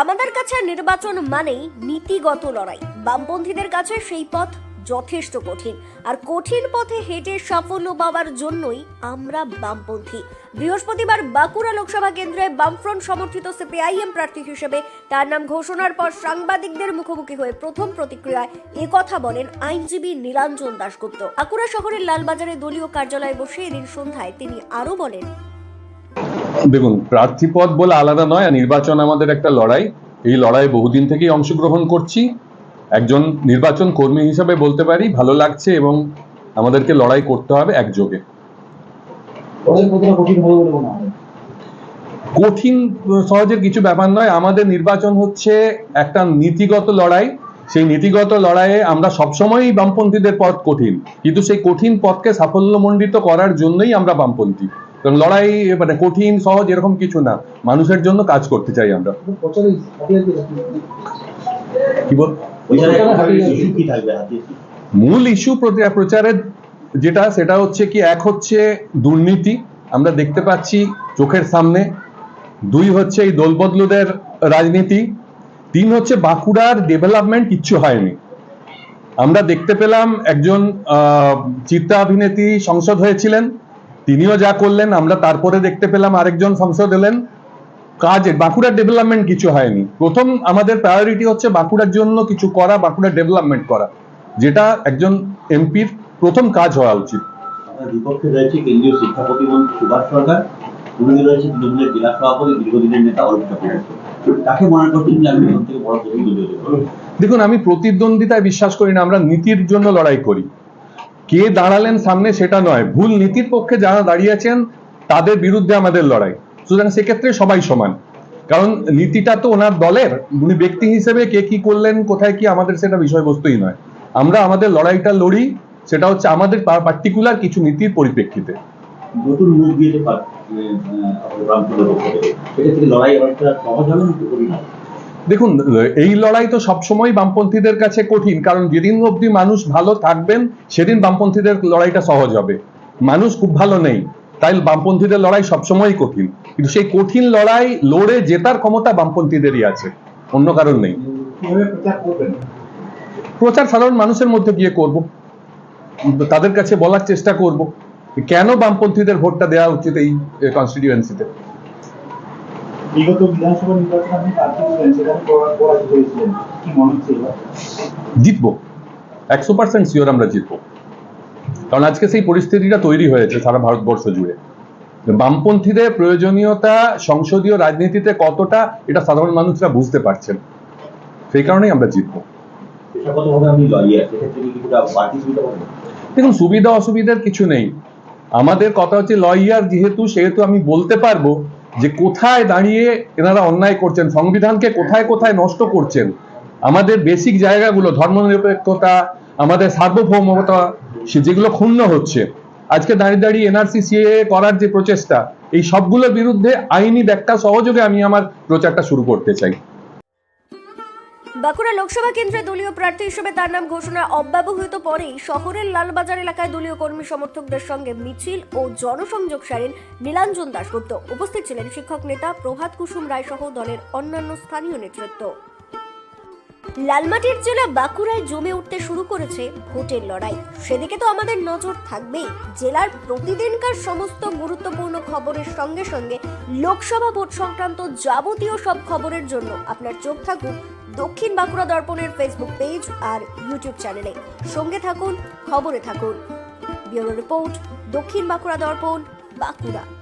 আমাদের কাছে নির্বাচন মানেই নীতিগত লড়াই। বামপন্থীদের কাছে সেই পথ যথেষ্ট কঠিন। আর কঠিন পথে হেঁটে সাফল্য পাওয়ার জন্যই আমরা বামপন্থী। বৃহস্পতিবার বাঁকুড়া লোকসভা কেন্দ্রে বামফ্রন্ট সমর্থিত সিপিআইএম প্রার্থী হিসেবে তার নাম ঘোষণার পর সাংবাদিকদের মুখোমুখি হয়ে প্রথম প্রতিক্রিয়ায় একথা বলেন আইনজীবী নীলাঞ্জন দাশগুপ্ত। বাঁকুড়া শহরের লালবাজারে দলীয় কার্যালয়ে বসে এদিন সন্ধ্যায় তিনি আরও বলেন দেখুন প্রার্থী পদ বলে আলাদা নয় আর নির্বাচন আমাদের একটা লড়াই। এই লড়াইয়ে বহুদিন থেকেই অংশগ্রহণ করছি। একজন নির্বাচন কর্মী হিসেবে বলতে পারি ভালো লাগছে এবং আমাদেরকে লড়াই করতে হবে একযোগে। কঠিন সহজের কিছু ব্যাপার নয়। আমাদের নির্বাচন হচ্ছে একটা নীতিগত লড়াই। সেই নীতিগত লড়াইয়ে আমরা সবসময়ই বামপন্থীদের পথ কঠিন। কিন্তু সেই কঠিন পথকে সাফল্যমণ্ডিত করার জন্যই আমরা বামপন্থী। কারণ লড়াই মানে কঠিন, সহজ, এরকম কিছু না। মানুষের জন্য কাজ করতে চাই আমরা। কি বল? মূল ইস্যু প্রচারের যেটা, সেটা হচ্ছে কি, এক হচ্ছে দুর্নীতি। আমরা দেখতে পাচ্ছি চোখের সামনে। দুই হচ্ছে এই দোলবদলুদের রাজনীতি। তিন হচ্ছে বাঁকুড়ার ডেভেলপমেন্ট কিচ্ছু হয়নি। আমরা দেখতে পেলাম একজন চিত্রাভিনেত্রী সংসদ হয়েছিলেন। তিনিও যা করলেন আমরা তারপরে দেখতে পেলাম আরেকজন সংসদ এলেন। কাজ বাঁকুড়ার ডেভেলপমেন্ট কিছু হয়নি। প্রথম আমাদের প্রায়োরিটি হচ্ছে বাঁকুড়ার জন্য কিছু করা বাঁকুড়ার ডেভেলপমেন্ট করা। যেটা একজন এমপির প্রথম কাজ হওয়া উচিত। বিপক্ষে রয়েছে কেন্দ্রীয় শিক্ষা প্রতিমন্ত্রী সুভাষ সরকার। বিরোধী রয়েছে তৃণমূলের জেলা সভাপতি দীর্ঘদিনের নেতা অরূপ তাকে মনে করছেন যে আমি সব থেকে বড় দেখুন আমি প্রতিদ্বন্দ্বিতায় বিশ্বাস করি না আমরা নীতির জন্য লড়াই করি। কে দাঁড়ালেন সামনে সেটা নয়। ভুল নীতির পক্ষে যারা দাঁড়িয়েছেন তাদের বিরুদ্ধে আমাদের লড়াই। সুতরাং সেক্ষেত্রে সবাই সমান। কারণ নীতিটা তো ওনার দলের। উনি ব্যক্তি হিসেবে কে কি করলেন, কোথায় কি, আমাদের সেটা বিষয়বস্তুই নয়। আমরা আমাদের লড়াইটা লড়ি, সেটা হচ্ছে আমাদের পার্টিকুলার কিছু নীতির পরিপ্রেক্ষিতে। লড়াই দেখুন এই লড়াই তো সবসময় বামপন্থীদের কাছে কঠিন কারণ যেদিন অবধি মানুষ ভালো থাকবেন সেদিন বামপন্থীদের লড়াইটা সহজ হবে। মানুষ খুব ভালো নেই তাই বামপন্থীদের লড়াই সবসময়ই কঠিন। কিন্তু সেই কঠিন লড়াই লড়ে জেতার ক্ষমতা বামপন্থীদেরই আছে অন্য কারণ নেই। প্রচার প্রচার সাধারণ মানুষের মধ্যে গিয়ে করব। তাদের কাছে বলার চেষ্টা করব কেন বামপন্থীদের ভোটটা দেওয়া উচিত এই কনস্টিটিউয়েন্সিতে বিগত বিধানসভা নির্বাচনে আপনি প্রার্থী ছিলেন সেখানে পরা- পরাজিত হয়েছিলেন। কি মনে হচ্ছে এবার? জিতবো। একশো পার্সেন্ট শিওর আমরা জিতবো। কারণ আজকে সেই পরিস্থিতিটা তৈরি হয়েছে সারা ভারতবর্ষ জুড়ে। বামপন্থীদের প্রয়োজনীয়তা সংসদীয় রাজনীতিতে কতটা এটা সাধারণ মানুষরা বুঝতে পারছেন। সেই কারণেই আমরা জিতবো। দেখুন সুবিধা অসুবিধার কিছু নেই। আমাদের কথা হচ্ছে লয়ার যেহেতু সেহেতু আমি বলতে পারব যে কোথায় দাঁড়িয়ে এনারা অন্যায় করছেন, সংবিধানকে কোথায় কোথায় নষ্ট করছেন, আমাদের বেসিক জায়গাগুলো, ধর্মনিরপেক্ষতা, আমাদের সার্বভৌমতা যেগুলো ক্ষুণ্ণ হচ্ছে। আজকে দাঁড়িয়ে দাঁড়িয়ে এনআরসি সিএ করার যে প্রচেষ্টা, এই সবগুলোর বিরুদ্ধে আইনি ব্যাখ্যা সহযোগে আমি আমার প্রচারটা শুরু করতে চাই। বাঁকুড়া লোকসভা কেন্দ্রে দলীয় প্রার্থী হিসেবে তার নাম ঘোষণা অব্যবহৃত পরেই শহরের লালবাজার এলাকায় দলীয় কর্মী সমর্থকদের সঙ্গে মিছিল ও জনসংযোগ সারেন নীলাঞ্জন দাশগুপ্ত। উপস্থিত ছিলেন শিক্ষক নেতা প্রভাত কুসুম রায় সহ দলের অন্যান্য স্থানীয় নেতৃত্ব। লালমাটির জেলা বাঁকুড়ায় জমে উঠতে শুরু করেছে ভোটের লড়াই। সেদিকে তো আমাদের নজর থাকবেই। জেলার প্রতিদিনকার সমস্ত গুরুত্বপূর্ণ খবরের সঙ্গে সঙ্গে লোকসভা ভোট সংক্রান্ত যাবতীয় সব খবরের জন্য আপনার চোখ থাকুক দক্ষিণ বাঁকুড়া দর্পণের ফেসবুক পেজ আর ইউটিউব চ্যানেলে সঙ্গে থাকুন, খবরে থাকুন। ব্যুরো রিপোর্ট, দক্ষিণ বাঁকুড়া দর্পণ, বাঁকুড়া।